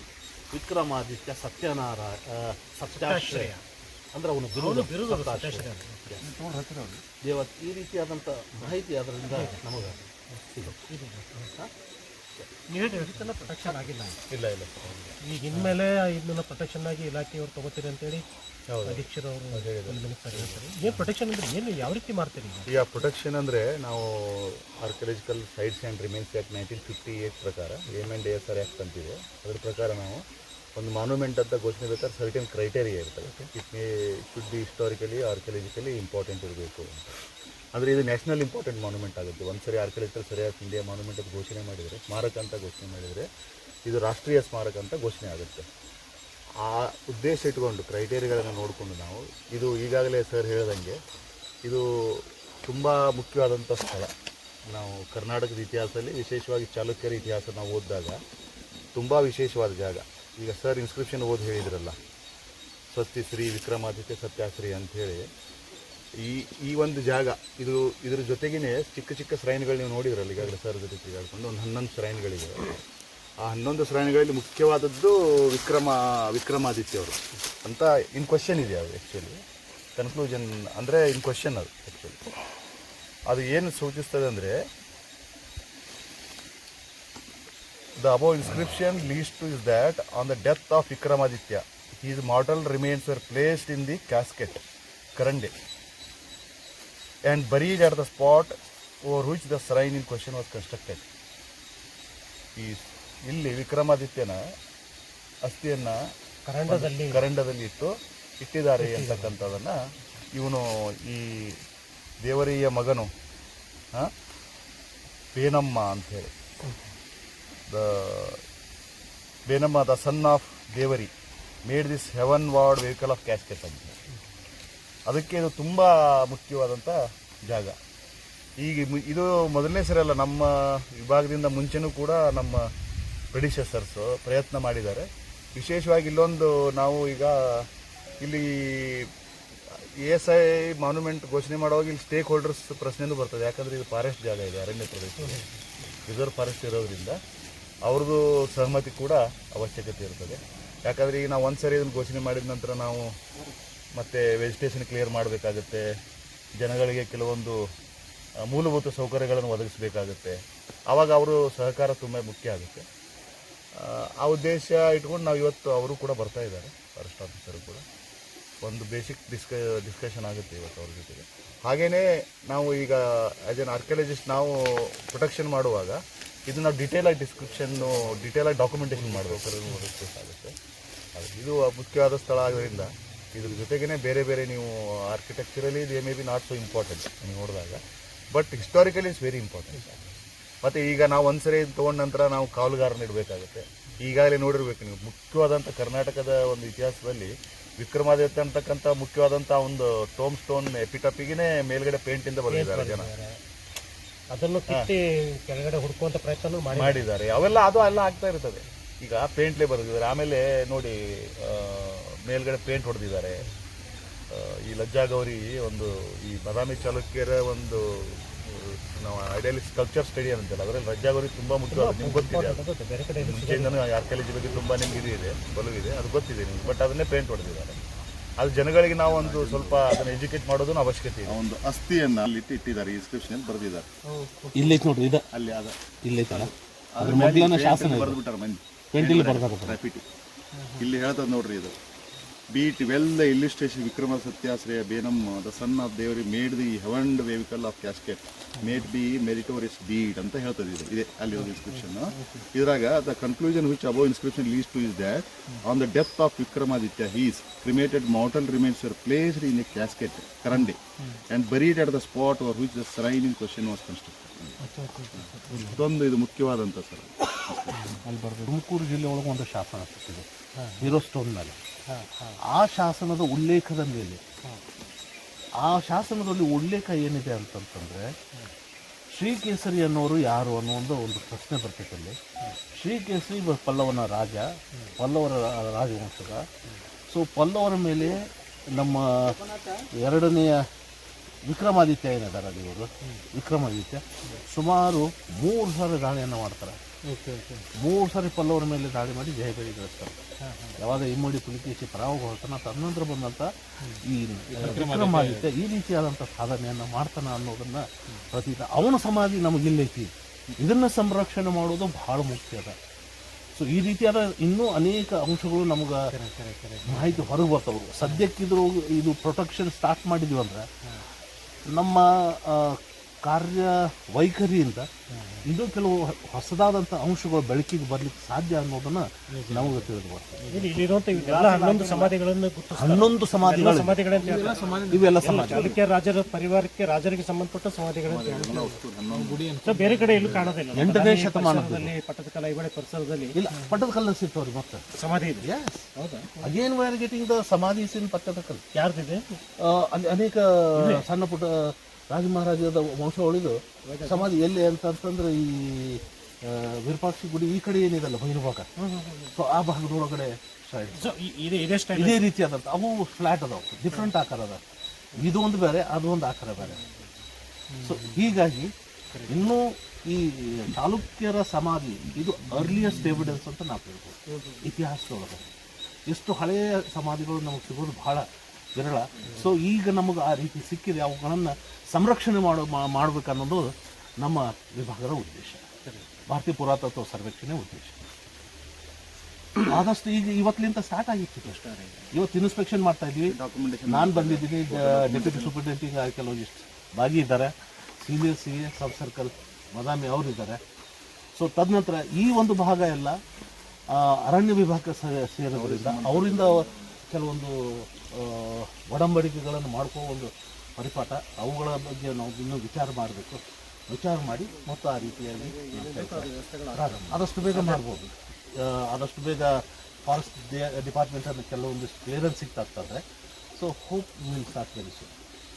ವಿಕ್ರಮಾದಿತ್ಯ ಸತ್ಯನಾರಾಯ ಸತ್ಯಾಶ್ರಯ. ಅಂದ್ರೆ ಅವನು ಬಿರುದು. ದೇವ ಈ ರೀತಿಯಾದಂಥ ಮಾಹಿತಿ ಅದರಿಂದ ನಮಗೆ ಪ್ರೊಟೆಕ್ಷನ್ ಆಗಿಲ್ಲ. ಇಲ್ಲ ಇಲ್ಲ. ಈಗ ಇನ್ಮೇಲೆ ಇದನ್ನ ಪ್ರೊಟೆಕ್ಷನ್ ಆಗಿ ಇಲಾಖೆಯವ್ರು ತಗೋತೀರಿ ಅಂತೇಳಿ ಏನು ಪ್ರೊಟೆಕ್ಷನ್ ಅಂದ್ರೆ ಏನು ಯಾವ ರೀತಿ ಮಾಡ್ತೀರಿ ಈಗ ಪ್ರೊಟೆಕ್ಷನ್ ಅಂದರೆ ನಾವು archaeological sites and remains act nineteen fifty eight ಪ್ರಕಾರ M and S R act ಅಂತಿದೆ. ಅದ್ರ ಪ್ರಕಾರ ನಾವು ಒಂದು ಮಾನ್ಯುಮೆಂಟ್ ಅಂತ ಘೋಷಣೆ ಬೇಕಾದ್ರೆ ಸರ್ಟನ್ ಕ್ರೈಟೇರಿಯಾ ಇರ್ತದೆ. It may should be historically archaeologically important ಇರಬೇಕು ಅಂದರೆ ಇದು ನ್ಯಾಷನಲ್ ಇಂಪಾರ್ಟೆಂಟ್ ಮಾನ್ಯುಮೆಂಟ್ ಆಗುತ್ತೆ. ಒಂದು ಸರಿ ಆರ್ಕಿಯಾಲಜಿಕಲ್ ಸರಿ ಆಫ್ ಇಂಡಿಯಾ ಮಾನ್ಯುಮೆಂಟ್ ಅಂತ ಘೋಷಣೆ ಮಾಡಿದರೆ ಸ್ಮಾರಕ ಅಂತ ಘೋಷಣೆ ಮಾಡಿದರೆ ಇದು ರಾಷ್ಟ್ರೀಯ ಸ್ಮಾರಕ ಅಂತ ಘೋಷಣೆ ಆಗುತ್ತೆ. ಆ ಉದ್ದೇಶ ಇಟ್ಕೊಂಡು ಕ್ರೈಟೇರಿಯಾಗಳನ್ನು ನೋಡಿಕೊಂಡು ನಾವು, ಇದು ಈಗಾಗಲೇ ಸರ್ ಹೇಳ್ದಂಗೆ ಇದು ತುಂಬ ಮುಖ್ಯವಾದಂಥ ಸ್ಥಳ. ನಾವು ಕರ್ನಾಟಕದ ಇತಿಹಾಸದಲ್ಲಿ ವಿಶೇಷವಾಗಿ ಚಾಲುಕ್ಯರ ಇತಿಹಾಸ ನಾವು ಓದಿದಾಗ ತುಂಬ ವಿಶೇಷವಾದ ಜಾಗ. ಈಗ ಸರ್ ಇನ್ಸ್ಕ್ರಿಪ್ಷನ್ ಓದಿ ಹೇಳಿದ್ರಲ್ಲ, ಸ್ವಸ್ತಿ ಶ್ರೀ ವಿಕ್ರಮಾದಿತ್ಯ ಸತ್ಯಾಶ್ರೀ ಅಂಥೇಳಿ ಈ ಈ ಒಂದು ಜಾಗ, ಇದು, ಇದ್ರ ಜೊತೆಗೇ ಚಿಕ್ಕ ಚಿಕ್ಕ ಶ್ರೈನ್ಗಳು ನೀವು ನೋಡಿದ್ರಲ್ಲ ಈಗಾಗಲೇ ಸರ್ ಜೊತೆ ತಿರುಗಾಡ್ಕೊಂಡು, ಒಂದು ಹನ್ನೊಂದು ಶ್ರೈನ್ಗಳಿವೆ ಆ ಹನ್ನೊಂದು ಶ್ರೇಣಿಗಳಲ್ಲಿ ಮುಖ್ಯವಾದದ್ದು ವಿಕ್ರಮ, ವಿಕ್ರಮಾದಿತ್ಯ ಅವರು ಅಂತ ಇನ್ ಕ್ವಶನ್ ಇದೆ ಅದು ಆ್ಯಕ್ಚುಲಿ ಕನ್ಕ್ಲೂಷನ್ ಅಂದರೆ ಇನ್ ಕ್ವಶನ್ ಅದು ಆ್ಯಕ್ಚುಲಿ ಅದು ಏನು ಸೂಚಿಸ್ತದೆ ಅಂದರೆ the above inscription list to is that on the death of Vikramaditya his mortal remains were placed in the casket karande and buried at the spot over which the shrine in question was constructed ಈ ಇಲ್ಲಿ ವಿಕ್ರಮಾದಿತ್ಯನ ಅಸ್ಥಿಯನ್ನು ಕರಂಡದಲ್ಲಿ ಕರಂಡದಲ್ಲಿ ಇಟ್ಟು ಇಟ್ಟಿದ್ದಾರೆ ಅಂತಕ್ಕಂಥದ್ದನ್ನು ಇವನು ಈ ದೇವರಿಯ ಮಗನು ಬೇನಮ್ಮ ಅಂಥೇಳಿ. The Benamma the son of Devari made this heavenward vehicle of casket ಅಂತ ಅದಕ್ಕೆ ಇದು ತುಂಬ ಮುಖ್ಯವಾದಂಥ ಜಾಗ. ಈಗ ಇದು ಮೊದಲನೇ ಸರಿ ಅಲ್ಲ ನಮ್ಮ ವಿಭಾಗದಿಂದ ಮುಂಚೆನೂ ಕೂಡ ನಮ್ಮ ಪ್ರೆಡಿಸೆಸರ್ಸು ಪ್ರಯತ್ನ ಮಾಡಿದ್ದಾರೆ. ವಿಶೇಷವಾಗಿ ಇಲ್ಲೊಂದು ನಾವು ಈಗ ಇಲ್ಲಿ ಎ ಎಸ್ ಐ ಮಾನ್ಯುಮೆಂಟ್ ಘೋಷಣೆ ಮಾಡುವಾಗ ಇಲ್ಲಿ ಸ್ಟೇಕ್ ಹೋಲ್ಡರ್ಸ್ ಪ್ರಶ್ನೆಯೂ ಬರ್ತದೆ. ಯಾಕಂದರೆ ಇದು ಫಾರೆಸ್ಟ್ ಜಾಗ ಇದೆ, ಅರಣ್ಯ ಪ್ರದೇಶ ರಿಸರ್ವ್ ಫಾರೆಸ್ಟ್ ಇರೋದ್ರಿಂದ ಅವ್ರದ್ದು ಸಹಮತಿ ಕೂಡ ಅವಶ್ಯಕತೆ ಇರ್ತದೆ. ಯಾಕಂದರೆ ಈಗ ನಾವು ಒಂದು ಸರಿ ಇದನ್ನು ಘೋಷಣೆ ಮಾಡಿದ ನಂತರ ನಾವು ಮತ್ತೆ ವೆಜಿಟೇಷನ್ ಕ್ಲಿಯರ್ ಮಾಡಬೇಕಾಗತ್ತೆ. ಜನಗಳಿಗೆ ಕೆಲವೊಂದು ಮೂಲಭೂತ ಸೌಕರ್ಯಗಳನ್ನು ಒದಗಿಸಬೇಕಾಗುತ್ತೆ. ಆವಾಗ ಅವರು ಸಹಕಾರ ತುಂಬ ಮುಖ್ಯ ಆಗುತ್ತೆ. ಆ, ಉದ್ದೇಶ ಇಟ್ಕೊಂಡು ನಾವು ಇವತ್ತು ಅವರು ಕೂಡ ಬರ್ತಾ ಇದ್ದಾರೆ ಫಾರೆಸ್ಟ್ ಆಫೀಸರು ಕೂಡ. ಒಂದು ಬೇಸಿಕ್ ಡಿಸ್ಕ ಡಿಸ್ಕಷನ್ ಆಗುತ್ತೆ ಇವತ್ತು ಅವ್ರ ಜೊತೆಗೆ. ಹಾಗೆಯೇ ನಾವು ಈಗ ಆ್ಯಸ್ ಎನ್ ಆರ್ಕಿಯಾಲಜಿಸ್ಟ್ ನಾವು ಪ್ರೊಟೆಕ್ಷನ್ ಮಾಡುವಾಗ ಇದು ನಾವು ಡಿಟೇಲಾಗಿ ಡಿಸ್ಕ್ರಿಪ್ಷನ್ನು ಡಿಟೇಲಾಗಿ ಡಾಕ್ಯುಮೆಂಟೇಷನ್ ಮಾಡಬೇಕು ಆಗುತ್ತೆ ಇದು ಮುಖ್ಯವಾದ ಸ್ಥಳ ಆಗೋದ್ರಿಂದ ಇದ್ರ ಜೊತೆಗೇ ಬೇರೆ ಬೇರೆ ನೀವು ಆರ್ಕಿಟೆಕ್ಚರಲ್ಲಿ ಇದು may be not so important ನೀವು ನೋಡಿದಾಗ. But historically is very important ಮತ್ತು ಈಗ ನಾವು ಒಂದು ಸರಿ ತೊಗೊಂಡ ನಂತರ ನಾವು ಕಾವಲುಗಾರನ ಇಡಬೇಕಾಗುತ್ತೆ. ಈಗಾಗಲೇ ನೋಡಿರ್ಬೇಕು ನೀವು ಮುಖ್ಯವಾದಂಥ ಕರ್ನಾಟಕದ ಒಂದು ಇತಿಹಾಸದಲ್ಲಿ ವಿಕ್ರಮಾದಿತ್ಯ ಅಂತಕ್ಕಂಥ ಮುಖ್ಯವಾದಂಥ ಒಂದು ಟೋಮ್ ಸ್ಟೋನ್ ಎಪಿಟಪಿಗೆ ಮೇಲ್ಗಡೆ ಪೇಂಟಿಂದ ಬರೆದಿದ್ದಾರೆ ಜನ. ಅದನ್ನು ಕಿತ್ತಿ ಕೆಳಗಡೆ ಹುಡುಕುವಂತ ಪ್ರಯತ್ನ ಮಾಡಿ ಮಾಡಿದ್ದಾರೆ. ಅವೆಲ್ಲ ಅದು ಎಲ್ಲ ಆಗ್ತಾ ಇರ್ತದೆ. ಈಗ ಪೇಂಟ್ಲೇ ಬರೆದಿದ್ದಾರೆ. ಆಮೇಲೆ ನೋಡಿ ಮೇಲ್ಗಡೆ ಪೇಂಟ್ ಹೊಡೆದಿದ್ದಾರೆ. ಈ ಲಜ್ಜಾ ಗೌರಿ ಒಂದು ಈ ಬದಾಮಿ ಚಾಲುಕ್ಯರ ಒಂದು ನಾವು ಐಡಿಯಲಿ ಸ್ಕಲ್ಪ್ಚರ್ ಸ್ಟೇಡಿಯಂ ಅಂತಲ್ಲ ಅದರಲ್ಲಿ ರಜಾ ಗುರಿ ತುಂಬ ಮುಖ್ಯವಾದ ನಿಮ್ಗೆ ಗೊತ್ತಿದೆ ಅದು. ಮುಂಚೆಯಿಂದನೂ ಬಗ್ಗೆ ತುಂಬ ನಿಮ್ಗೆ ಇದು ಇದೆ ಒಲವಿದೆ ಅದು ಗೊತ್ತಿದೆ ನಿಮ್ಗೆ ಬಟ್ ಅದನ್ನೇ ಪೇಂಟ್ ಹೊಡೆದಿದ್ದಾರೆ. ಅದು ಜನಗಳಿಗೆ ನಾವು ಒಂದು ಸ್ವಲ್ಪ ಅದನ್ನ ಎಜುಕೇಟ್ ಮಾಡೋದು ಅವಶ್ಯಕತೆ ಇದೆ. ಒಂದು ಅಸ್ಥಿಯನ್ನು ಅಲ್ಲಿ ಇಟ್ಟು ಇಟ್ಟಿದ್ದಾರೆ ಇನ್ಸ್ಕ್ರಿಪ್ಷನ್ ಬರೆದಿದ್ದಾರೆ. ಇಲ್ಲಿ ನೋಡ್ರಿ ಇದು. ಅಲ್ಲಿ ಅದ. ಇಲ್ಲಿ ಅದ್ರ ಮೇಲೆ ಶಾಸನ ಮಂದಿ ಇಲ್ಲಿ ಹೇಳ್ತದ ನೋಡ್ರಿ ಇದು. But well the illustration Vikrama Satyashraya Benamma the son of Devari made the heavenward vehicle of casket made by meritorious bead ಅಂತ ಹೇಳ್ತದೆ ಇದು. ಇದೆ ಅಲ್ಲಿ ಒಂದು ಇನ್ಸ್ಕ್ರಿಪ್ಷನ್ ಇದ್ರಾಗ the conclusion which above inscription leads to is that on the death of Vikramaditya his cremated mortal remains are placed in a casket karande and buried at the spot or which the shrine in question was constructed ಇದೊಂದು ಇದು ಮುಖ್ಯವಾದಂಥ ಸರ್ ತುಮಕೂರು ಜಿಲ್ಲೆ ಒಳಗೆ ಒಂದು ಶಾಸನ ಸಿಕ್ಕಿದೆ. ಹೀರೋ ಸ್ಟೋನ್ ಮೇಲೆ. ಆ ಶಾಸನದ ಉಲ್ಲೇಖದ ಮೇಲೆ. ಆ ಶಾಸನದಲ್ಲಿ ಉಲ್ಲೇಖ ಏನಿದೆ ಅಂತಂತಂದ್ರೆ, ಶ್ರೀಕೇಸರಿ ಅನ್ನೋರು ಯಾರು ಅನ್ನೋ ಒಂದು ಒಂದು ಪ್ರಶ್ನೆ ಬರ್ತೈತೆ ಅಲ್ಲಿ. ಶ್ರೀಕೇಸರಿ ಬ- ಪಲ್ಲವನ ರಾಜ, ಪಲ್ಲವರ ರಾಜವಂಶದ. ಸೊ ಪಲ್ಲವರ ಮೇಲೆ ನಮ್ಮ ಎರಡನೆಯ ವಿಕ್ರಮಾದಿತ್ಯ ಏನಿದ್ದಾರೆ ಇವರು ವಿಕ್ರಮಾದಿತ್ಯ. ಸುಮಾರು ಮೂರು ಸಾರಿ ದಾಳಿಯನ್ನು ಮಾಡ್ತಾರೆ. ಮೂರು ಸಾರಿ ಪಲ್ಲವರ ಮೇಲೆ ದಾಳಿ ಮಾಡಿ ಜಯಬೇರಿ ಗಳಿಸ್ತಾರೆ ಯಾವಾಗ ಇಮ್ಮಡಿ ಪುಲಿಕೇಶಿ ಪರಾಭವ ಹೊರತಾನ ತನ್ನಂತರ ಬಂದಂಥ ಈ ವಿಕ್ರಮಾದಿತ್ಯ ಈ ರೀತಿಯಾದಂಥ ಸಾಧನೆಯನ್ನು ಮಾಡ್ತಾನೆ ಅನ್ನೋದನ್ನ ಪ್ರತೀತ ಅವನ ಸಮಾಧಿ ನಮಗಿಲ್ಲೈತಿ ಇದನ್ನ ಸಂರಕ್ಷಣೆ ಮಾಡೋದು ಬಹಳ ಮುಖ್ಯ ಅದ. ಸೊ ಈ ರೀತಿಯಾದ ಇನ್ನೂ ಅನೇಕ ಅಂಶಗಳು ನಮ್ಗೆ ಮಾಹಿತಿ ಹೊರಗೆ ಬರ್ತಾವೆ. ಸದ್ಯಕ್ಕಿದ್ರು ಇದು ಪ್ರೊಟೆಕ್ಷನ್ ಸ್ಟಾರ್ಟ್ ಮಾಡಿದ್ವಿ ಅಂದ್ರೆ ನಮ್ಮ ಕಾರ್ಯ ವೈಖರಿಯಿಂದ ಇದು ಕೆಲವು ಹೊಸದಾದಂಥ ಅಂಶಗಳು ಬೆಳಕಿಗೆ ಬರ್ಲಿಕ್ಕೆ ಸಾಧ್ಯ ಅನ್ನೋದನ್ನ ನಮಗೆ ತಿಳಿದು ಬರ್ತದೆ ಸಮಾಧಿಗಳನ್ನು. ಹನ್ನೊಂದು ಸಮಾಧಿಗಳು. ಇವೆಲ್ಲ ಸಮಾಧಿ ಅದಕ್ಕೆ ರಾಜರ ಪರಿವಾರಕ್ಕೆ ರಾಜರಿಗೆ ಸಂಬಂಧಪಟ್ಟ ಸಮಾಧಿಗಳಂತ ಹೇಳ್ತಾರೆ. ಸೊ ಬೇರೆ ಕಡೆ ಎಲ್ಲೂ ಕಾಣೋದಿಲ್ಲ ಎಂಟನೇ ಶತಮಾನದಲ್ಲಿ ಪಟ್ಟದಕಲ್ಲ ಐಹೊಳೆ ಪರಿಸರದಲ್ಲಿ ಇಲ್ಲ ಪಟ್ಟದ ಕಲ್ಲ ಸಿಗ್ತಾವ್ರಿ ಮತ್ತೆ. ಸಮಾಧಿ ಇದೆಯಾ again where samadhi getting the samadhi in ಪಟ್ಟದ ಕಲ್. ಯಾರ್ದಿದೆ? ಅಲ್ಲಿ ಅನೇಕ ಸಣ್ಣ ಪುಟ್ಟ ರಾಜ ಮಹಾರಾಜದ ವಂಶ ಉಳಿದು ಸಮಾಧಿ ಎಲ್ಲಿ ಅಂತಂತಂದ್ರೆ ಈ ವಿರೂಪಾಕ್ಷಿ ಗುಡಿ ಈ ಕಡೆ ಏನಿದಲ್ಲ ಭೈರಭಾಗ ಸೊ ಆ ಭಾಗದೊಳಗಡೆ ಇದೇ ಇದೇ ರೀತಿಯಾದಂಥ ಅವು ಫ್ಲಾಟ್ ಅದಾವ ಡಿಫ್ರೆಂಟ್ ಆಕಾರ ಅದ ಇದು ಒಂದು ಬೇರೆ ಅದು ಒಂದು ಆಕಾರ ಬೇರೆ. ಸೊ ಹೀಗಾಗಿ ಇನ್ನೂ ಈ ಚಾಲುಕ್ಯರ ಸಮಾಧಿ ಇದು ಅರ್ಲಿಯಸ್ಟ್ ಎವಿಡೆನ್ಸ್ ಅಂತ ನಾವು ಹೇಳ್ಬೋದು. ಇತಿಹಾಸದೊಳಗೆ. ಎಷ್ಟು ಹಳೆಯ ಸಮಾಧಿಗಳು ನಮಗೆ ಸಿಗೋದು ಬಹಳ ವಿರಳ. ಸೊ ಈಗ ನಮಗೆ ಆ ರೀತಿ ಸಿಕ್ಕಿದೆ. ಅವುಗಳನ್ನು ಸಂರಕ್ಷಣೆ ಮಾಡೋ ಮಾಡಬೇಕನ್ನೋದು ನಮ್ಮ ವಿಭಾಗದ ಉದ್ದೇಶ. ಭಾರತೀಯ ಪುರಾತತ್ವ ಸರ್ವೇಕ್ಷಣೆ ಉದ್ದೇಶ. ಆದಷ್ಟು ಈಗ ಇವತ್ತಿನಿಂದ ಸ್ಟಾರ್ಟ್ ಆಗಿತ್ತು ಇವತ್ತು ಇನ್ಸ್ಪೆಕ್ಷನ್ ಮಾಡ್ತಾ ಇದ್ವಿ ನಾನು ಬಂದಿದ್ದೀನಿ ಡೆಪ್ಯೂಟಿ ಸೂಪರಿಂಟೆಂಡಿಂಗ್ ಆರ್ಕಿಯಾಲಜಿಸ್ಟ್ ಬಾಗಿ ಇದ್ದಾರೆ. Senior C A sub circle Madami ಅವರು ಇದ್ದಾರೆ. ಸೊ ತದನಂತರ ಈ ಒಂದು ಭಾಗ ಎಲ್ಲ ಆ, ಅರಣ್ಯ ವಿಭಾಗ ಸೇ- ಸೇರೋದ್ರಿಂದ ಅವರಿಂದ ಕೆಲವೊಂದು ಒಡಂಬಡಿಕೆಗಳನ್ನು ಮಾಡ್ಕೋ ಒಂದು ಪರಿಪಾಠ ಅವುಗಳ ಬಗ್ಗೆ ನಾವು ಇನ್ನೂ ವಿಚಾರ ಮಾಡಬೇಕು. ವಿಚಾರ ಮಾಡಿ ಮತ್ತು ಆ ರೀತಿಯಾಗಿ. ಆದಷ್ಟು ಬೇಗ ಮಾಡ್ಬೋದು. ಆದಷ್ಟು ಬೇಗ ಫಾರೆಸ್ಟ್ ಡಿಪಾರ್ಟ್ಮೆಂಟನ್ನು ಕೆಲವೊಂದಿಷ್ಟು clearance ಸಿಗ್ತಾಗ್ತದೆ so hope start very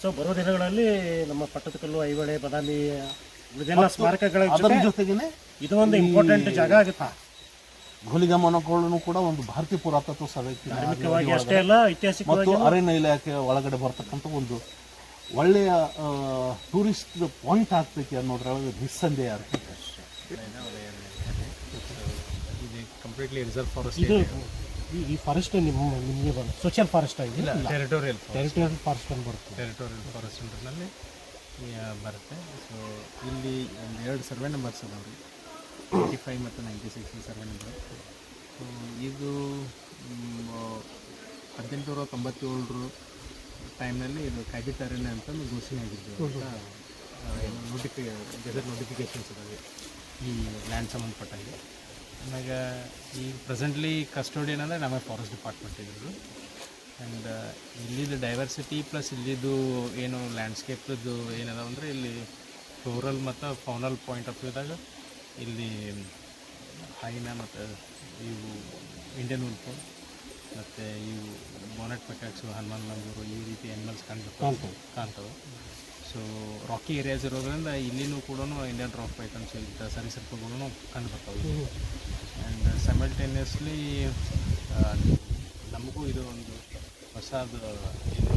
soon ಬರೋ ದಿನಗಳಲ್ಲಿ ನಮ್ಮ ಪಟ್ಟದಕಲ್ಲು ಐವಳೆ ಬದಾಮಿ ಉಳಿದೆಲ್ಲ ಸ್ಮಾರಕಗಳ ಜೊತೆಗೆ ಜೊತೆಗೇನೆ ಇದು ಒಂದು ಇಂಪಾರ್ಟೆಂಟ್ ಜಾಗ ಆಗುತ್ತೆ? ಘೋಲಿಗಮನಗಳನ್ನು ಕೂಡ ಒಂದು ಭಾರತೀಯ ಪುರಾತತ್ವ ಸಭೆ ಅಷ್ಟೇ ಅಲ್ಲ ಐತಿಹಾಸಿಕವಾಗಿ ಮತ್ತು ಅರಣ್ಯ ಇಲಾಖೆ ಒಳಗಡೆ ಬರ್ತಕ್ಕಂಥ ಒಂದು ಒಳ್ಳೆಯ ಟೂರಿಸ್ಟ್ ಪಾಯಿಂಟ್ ಆಗ್ತೈತಿ ಅನ್ನೋದ್ರೊಳಗೆ ನಿಸ್ಸಂದೇಹ ಅರ್ಥ ಕಂಪ್ಲೀಟ್ಲಿ ರಿಸರ್ವ್ ಫಾರೆಸ್ಟ್ ಇದು ಈ- ಫಾರೆಸ್ಟ್ ನಿಮ್ಮ ನಿಮಗೆ ಬಂದು ಸೋಷಿಯಲ್ ಫಾರೆಸ್ಟ್ ಆಗಿದೆ ಟೆರಿಟೋರಿಯಲ್ ಟೆರಿಟೋರಿಯಲ್ ಫಾರೆಸ್ಟ್ ಅಂತ ಬರುತ್ತೆ. ಟೆರಿಟೋರಿಯಲ್ ಫಾರೆಸ್ಟ್ ಸೆಂಟರ್ನಲ್ಲಿ ಬರುತ್ತೆ. ಸೊ ಇಲ್ಲಿ ಒಂದು ಎರಡು ಸರ್ವೆ ನಂಬರ್ಸ್ ಅದಾವೆ ರೀ ಏಯ್ಟಿ ಫೈವ್ ಮತ್ತು ninety six survey number so ಇದು ಹದಿನೆಂಟುನೂರ ತೊಂಬತ್ತೇಳರ ಟೈಮ್ನಲ್ಲಿ ಇದು ಕಾಯ್ದಿಟ್ಟ ಅಂತ ಘೋಷಣೆ ಆಗಿದ್ದು ಅಂತ ನೋಟಿಫಿ ನೋಟಿಫಿಕೇಶನ್ಸ್ ಇದಾವೆ ಈ ಲ್ಯಾಂಡ್ ಸಂಬಂಧಪಟ್ಟಂಗೆ. ಆಮ್ಯಾಗ ಈ ಪ್ರೆಸೆಂಟ್ಲಿ ಕಸ್ಟೋಡಿಯನ್ ಅಂದರೆ ನಮಗೆ ಫಾರೆಸ್ಟ್ ಡಿಪಾರ್ಟ್ಮೆಂಟ್ ಇದ್ದು ಆ್ಯಂಡ್ ಇಲ್ಲಿದ್ದು ಡೈವರ್ಸಿಟಿ ಪ್ಲಸ್ ಇಲ್ಲಿದ್ದು ಏನು ಲ್ಯಾಂಡ್ಸ್ಕೇಪ್ದು ಏನದ ಅಂದರೆ ಇಲ್ಲಿ ಫ್ಲೋರಲ್ ಮತ್ತು ಫೌನಲ್ ಪಾಯಿಂಟ್ ಆಫ್ ವ್ಯೂದಾಗ ಇಲ್ಲಿ ಹೈನ ಮತ್ತು ಇವು ಇಂಡಿಯನ್ ಉಲ್ಪು ಮತ್ತು ಇವು ಬೊನೆಟ್ ಪೆಕಾಕ್ಸು ಹನುಮಾನ್ ಲಂಗೂರು ಈ ರೀತಿ ಅನಿಮಲ್ಸ್ ಕಾಣ್ತವೆ. ಕಾಣ್ತವೆ. ಸೊ ರಾಕಿ ಏರಿಯಾಸ್ ಇರೋದ್ರಿಂದ ಇಲ್ಲಿನೂ ಕೂಡ ಇಂಡಿಯನ್ ರಾಕ್ ಪೈಟನ್ಸ್ ಇಂಥ ಸರಿಸರ್ಪಗಳು ಕಂಡು ಬರ್ತವೆ ಆ್ಯಂಡ್ ಸೈಮಲ್ಟೇನಿಯಸ್ಲಿ ನಮಗೂ ಇದು ಒಂದು ಹೊಸದು ಏನು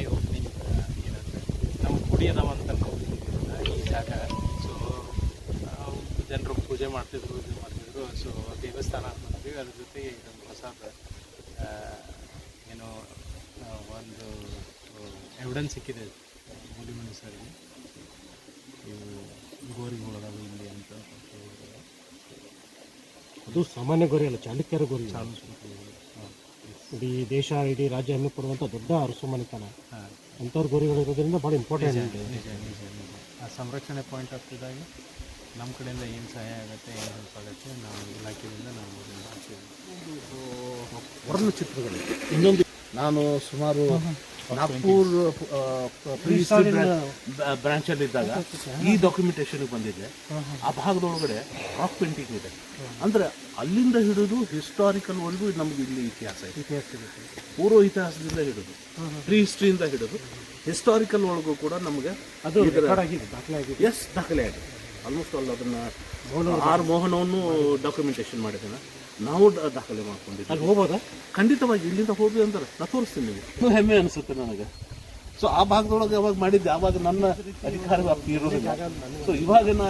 ಐ ಓಪನಿಂಗ್ ಏನಂದರೆ ನಾವು ಗುಡಿ ಅದಾವ ಅಂತ ಈ ಜಾಗ. ಸೊ ಜನರು ಪೂಜೆ ಮಾಡ್ತಿದ್ರು ಇದು ಮಾಡ್ತಿದ್ರು. ಸೊ ದೇವಸ್ಥಾನ ಅಂತೀವಿ ಅದ್ರ ಜೊತೆಗೆ ಇದೊಂದು ಹೊಸ ಏನೋ ಒಂದು ಎವಿಡೆನ್ಸ್ ಸಿಕ್ಕಿದೆ. ಹುಲಿಮನಿ ಸರಿಗೆ. ಇವು ಗೋರಿಗಳದಾವೆ ಇಲ್ಲಿ ಅಂತ ಅದು ಸಾಮಾನ್ಯ ಗೋರಿ ಅಲ್ಲ ಚಾಲುಕ್ಯರ ಗೋರಿ. ಇಡೀ ದೇಶ ಇಡೀ ರಾಜ್ಯ ಹೆಮ್ಮೆ ಪಡುವಂಥ ದೊಡ್ಡ ಅರಸು ಮನೆತನ. ಅಂಥವ್ರ ಗುರಿಗಳು ಇರೋದ್ರಿಂದ ಭಾಳ ಇಂಪಾರ್ಟೆಂಟ್ ಆ ಸಂರಕ್ಷಣೆ ಪಾಯಿಂಟ್ ಆಫ್ ಇದ್ದಾಗ ನಮ್ಮ ಕಡೆಯಿಂದ ಏನು ಸಹಾಯ ಆಗುತ್ತೆ ಏನು ಹೆಲ್ಪ್ ಆಗುತ್ತೆ ನಾವು ಇಲಾಖೆಯಿಂದ ನಾವು ಇದನ್ನ ಮಾಡ್ತೀವಿ. ವರ್ಣಚಿತ್ರಗಳು ಇನ್ನೊಂದು ನಾನು ಸುಮಾರು ನಾಗ್ಪುರ್ ಬ್ರಾಂಚಲ್ಲಿ ಇದ್ದಾಗ ಈ ಡಾಕ್ಯುಮೆಂಟೇಶನ್ಗೆ ಬಂದಿದೆ ಆ ಭಾಗದೊಳಗಡೆ ರಾಕ್ ಪೇಂಟಿಂಗ್ ಇದೆ. ಅಂದ್ರೆ ಅಲ್ಲಿಂದ ಹಿಡಿದು ಹಿಸ್ಟಾರಿಕಲ್ ವರೆಗೂ ನಮ್ಗೆ ಇಲ್ಲಿ ಇತಿಹಾಸ ಇದೆ. ಪೂರ್ವ ಇತಿಹಾಸದಿಂದ ಹಿಡಿದು ಪ್ರೀ ಹಿಸ್ಟ್ರಿಯಿಂದ ಹಿಡಿದು ಹಿಸ್ಟಾರಿಕಲ್ ಒಳಗೂ ಕೂಡ ನಮಗೆ ಅದು ರೆಕಾರ್ಡ್ ದಾಖಲೆ ಆಗಿದೆ ಎಸ್ ದಾಖಲೆ ಆಗಿದೆ. ಆಲ್ಮೋಸ್ಟ್ ಆಲ್ ಅದನ್ನ ಆರ್ ಮೋಹನವನ್ನು ಡಾಕ್ಯುಮೆಂಟೇಷನ್ ಮಾಡಿದ್ದೇನೆ. ನಾವು ದಾಖಲೆ ಮಾಡ್ಕೊಂಡಿದ್ದೀವಿ. ಅಲ್ಲಿ ಹೋಗ್ಬೋದಾ? ಖಂಡಿತವಾಗಿ ಇಲ್ಲಿಂದ ಹೋಗಿ ಅಂದ್ರೆ ನಾ ತೋರಿಸ್ತೀನಿ ನಿಮಗೆ. ಇನ್ನೂ ಹೆಮ್ಮೆ ಅನಿಸುತ್ತೆ ನನಗೆ. ಸೊ ಆ ಭಾಗದೊಳಗೆ ಯಾವಾಗ ಮಾಡಿದ್ದೆ ಆವಾಗ ನನ್ನ ಅಧಿಕಾರ ವ್ಯಾಪ್ತಿ ಇರೋದಿಲ್ಲ. ಸೊ ಇವಾಗ ನಾ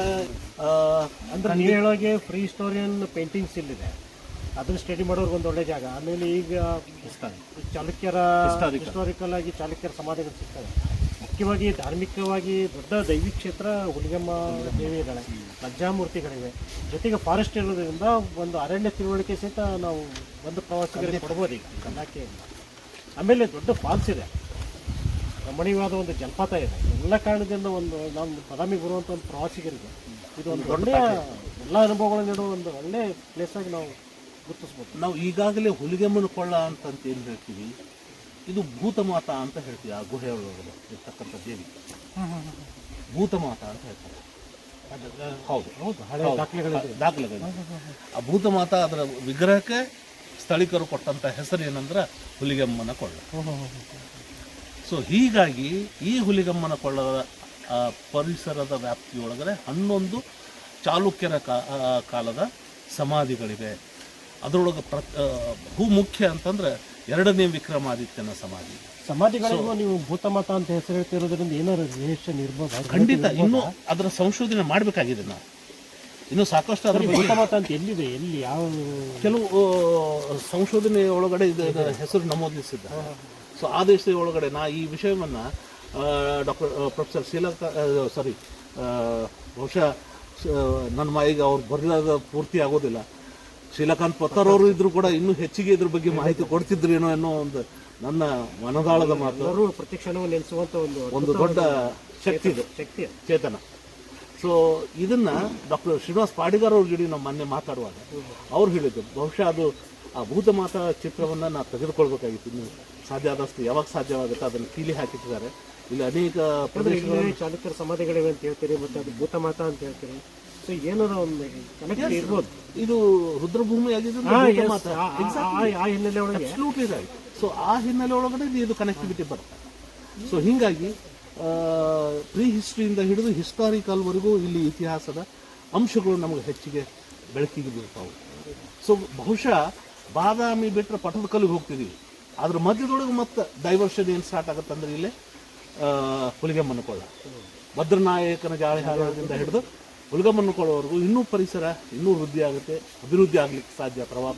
ಅಂದ್ರೆ ನೀವು ಹೇಳೋಗೆ ಫ್ರೀ ಹಿಸ್ಟೋರಿಯನ್ ಪೇಂಟಿಂಗ್ಸ್ ಇಲ್ಲಿದೆ. ಅದನ್ನ ಸ್ಟಡಿ ಮಾಡೋರ್ಗೆ ಒಂದು ಒಳ್ಳೆ ಜಾಗ. ಆಮೇಲೆ ಈಗ ಚಾಲುಕ್ಯರ ಹಿಸ್ಟಾರಿಕಲ್. ಆಗಿ ಚಾಲುಕ್ಯರ ಸಮಾಧಿಗಳು ಸಿಗ್ತವೆ. ಮುಖ್ಯವಾಗಿ ಧಾರ್ಮಿಕವಾಗಿ ದೊಡ್ಡ ದೈವಿ ಕ್ಷೇತ್ರ ಹುಲಿಗಮ್ಮ ದೇವಿ ಇದ್ದಾಳೆ. ಲಜ್ಜಾಮೂರ್ತಿಗಳಿವೆ. ಜೊತೆಗೆ ಫಾರೆಸ್ಟ್ ಇರೋದ್ರಿಂದ ಒಂದು ಅರಣ್ಯ ತಿಳುವಳಿಕೆ ಸಹಿತ ನಾವು ಒಂದು ಪ್ರವಾಸಿಗರಿಗೆ ಕೊಡ್ಬೋದು ಈಗ. ಕಲಾಕೆಯಿಂದ ಆಮೇಲೆ ದೊಡ್ಡ ಫಾಲ್ಸ್ ಇದೆ. ರಮಣೀಯವಾದ ಒಂದು ಜಲಪಾತ ಇದೆ. ಎಲ್ಲ ಕಾರಣದಿಂದ ಒಂದು ನಮ್ಮ ಬದಾಮಿಗೆ ಬರುವಂಥ ಒಂದು ಪ್ರವಾಸಿಗರಿಗೆ ಇದು ಒಂದು ಒಳ್ಳೆಯ ಎಲ್ಲ ಅನುಭವಗಳನ್ನು ನೀಡುವ ಒಂದು ಒಳ್ಳೆ ಪ್ಲೇಸಾಗಿ ನಾವು ಗುರುತಿಸ್ಬೋದು. ನಾವು ಈಗಾಗಲೇ ಹುಲಿಗೆಮ್ಮನ ಕೊಳ್ಳ ಅಂತಂತ ಏನು ಹೇಳ್ತೀವಿ? ಇದು ಭೂತಮಾತ ಅಂತ ಹೇಳ್ತೀವಿ ಆ ಗುಹೆ ಒಳಗಡೆ ಇರ್ತಕ್ಕಂಥ ದೇವಿ. ಭೂತಮಾತ ಅಂತ ಹೇಳ್ತಾರೆ. ಹೌದು. ಹೌದು ದಾಖಲೆಗಳು ಆ ಭೂತಮಾತ ಅದರ ವಿಗ್ರಹಕ್ಕೆ ಸ್ಥಳೀಕರು ಕೊಟ್ಟಂತ ಹೆಸರು ಏನಂದ್ರೆ ಹುಲಿಗೆಮ್ಮನ ಕೊಳ್ಳ. ಸೊ ಹೀಗಾಗಿ ಈ ಹುಲಿಗಮ್ಮನ ಕೊಳ್ಳದ ಪರಿಸರದ ವ್ಯಾಪ್ತಿಯೊಳಗಡೆ ಹನ್ನೊಂದು ಚಾಲುಕ್ಯರ ಕಾಲದ ಸಮಾಧಿಗಳಿವೆ. ಅದರೊಳಗೆ ಪ್ರ ಬಹುಮುಖ್ಯ ಬಹು ಮುಖ್ಯ ಅಂತಂದ್ರೆ ಎರಡನೇ ವಿಕ್ರಮಾದಿತ್ಯನ ಸಮಾಧಿ. ಸಮಾಧಿಗಳಿಗೂ ನೀವು ಭೂತಮತ ಅಂತ ಹೆಸರು ಹೇಳ್ತಿರೋದ್ರಿಂದ ಏನಾದ್ರು ರಿಲೇಷನ್ ಇರ್ಬೋದು ಖಂಡಿತ. ಇನ್ನೂ ಅದರ ಸಂಶೋಧನೆ ಮಾಡಬೇಕಾಗಿದೆ ನಾವು. ಇನ್ನು ಸಾಕಷ್ಟು ಅದರ ಭೂತಮತ ಅಂತ ಎಲ್ಲಿದೆ? ಎಲ್ಲಿ ಯಾವ ಕೆಲವು ಸಂಶೋಧನೆ ಒಳಗಡೆ ಹೆಸರು ನಮೂದಿಸಿದ್ದ. ಸೊ ಆ ದೇಶದ ಒಳಗಡೆ ನಾ ಈ ವಿಷಯವನ್ನು ಡಾಕ್ಟರ್ ಪ್ರೊಫೆಸರ್ ಶ್ರೀಲಂಕಾ ಸಾರಿ ಬಹುಶಃ ನನ್ನ ಮಾಯಿಗೆ ಅವ್ರು ಬರೆದಾಗ ಪೂರ್ತಿ ಆಗೋದಿಲ್ಲ. ಶೀಲಕಾಂತ್ ಪತ್ತರ್ ಅವರು ಇದ್ರು ಕೂಡ ಇನ್ನೂ ಹೆಚ್ಚಿಗೆ ಇದ್ರ ಬಗ್ಗೆ ಮಾಹಿತಿ ಕೊಡ್ತಿದ್ರೇನೋ ಅನ್ನೋ ಒಂದು ನನ್ನ ಮನದಾಳದ ಮಾತು. ಪ್ರತಿಕ್ಷಣವು ಒಂದು ಒಂದು ದೊಡ್ಡ ಶಕ್ತಿ ಇದು. ಶಕ್ತಿ ಚೇತನ. ಸೊ ಇದನ್ನ ಡಾಕ್ಟರ್ ಶ್ರೀನಿವಾಸ್ ಪಾಡಿಗಾರ್ ಅವ್ರ ಜೊತೆ ನಾವು ಮೊನ್ನೆ ಮಾತಾಡುವಾಗ ಅವ್ರು ಹೇಳಿದ್ದು ಬಹುಶಃ ಅದು ಆ ಭೂತ ಮಾತಾ ಚಿತ್ರವನ್ನು ನಾವು ತೆಗೆದುಕೊಳ್ಬೇಕಾಗಿತ್ತು. ನೀವು ಸಾಧ್ಯ ಆದಷ್ಟು ಯಾವಾಗ ಸಾಧ್ಯವಾಗುತ್ತೆ ಅದನ್ನು ಕೀಲಿ ಹಾಕಿಟ್ಟಿದ್ದಾರೆ. ಇಲ್ಲಿ ಅನೇಕ ಪ್ರದೇಶಗಳಲ್ಲಿ ಚಾಲುಕ್ಯರ ಸಮಾಧಿಗಳಿವೆ ಅಂತ ಹೇಳ್ತೀರಿ ಮತ್ತೆ ಅದು ಭೂತ ಮಾತಾ ಅಂತ ಹೇಳ್ತೀರಿ. ಸೊ ಏನಾರ ಒಂದು ಕನೆಕ್ಟ್ ಇರ್ಬೋದು. ಇದು ರುದ್ರಭೂಮಿ ಆಗಿದ್ದು. ಆ- ಹಿನ್ನೆಲೆ ಒಳಗೆ. ಸೊ ಆ ಹಿನ್ನೆಲೆ ಒಳಗಡೆ ಇದು ಕನೆಕ್ಟಿವಿಟಿ ಬರುತ್ತೆ. ಸೊ ಹೀಗಾಗಿ ಪ್ರೀ ಹಿಸ್ಟ್ರಿಯಿಂದ ಹಿಡಿದು ಹಿಸ್ಟಾರಿಕಲ್ವರೆಗೂ ಇಲ್ಲಿ ಇತಿಹಾಸದ ಅಂಶಗಳು ನಮಗೆ ಹೆಚ್ಚಿಗೆ ಬೆಳಕಿಗೆ ಬೀಳ್ತಾವೆ. ಸೊ ಬಹುಶಃ ಬಾದಾಮಿ ಬಿಟ್ಟರೆ ಪಟ್ಟದಕಲ್ಲಿಗೆ ಹೋಗ್ತಿದ್ದೀವಿ ಅದ್ರ ಮಧ್ಯದೊಳಗೆ ಮತ್ತೆ ಡೈವರ್ಷನ್ ಏನು ಸ್ಟಾರ್ಟ್ ಆಗುತ್ತೆ ಅಂದ್ರೆ ಇಲ್ಲಿ ಹುಲಿಗೆಮ್ಮನಕೊಳ್ಳ ಭದ್ರನಾಯಕನ ಜಾಳಿ ಹಿಡಿದು ಹುಲಿಗೆಮ್ಮನಕೊಳ್ಳೋವರೆಗೂ ಇನ್ನೂ ಪರಿಸರ ಇನ್ನೂ ವೃದ್ಧಿ ಆಗುತ್ತೆ ಅಭಿವೃದ್ಧಿ ಆಗಲಿಕ್ಕೆ ಸಾಧ್ಯ ಪ್ರವಾಸ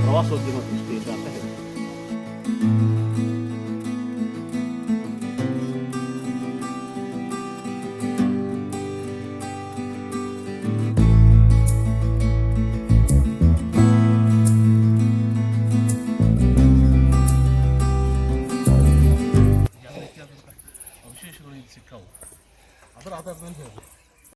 ಪ್ರವಾಸೋದ್ಯಮ ದೃಷ್ಟಿಯಿಂದ ಅಂತ ಹೇಳ್ತೀನಿ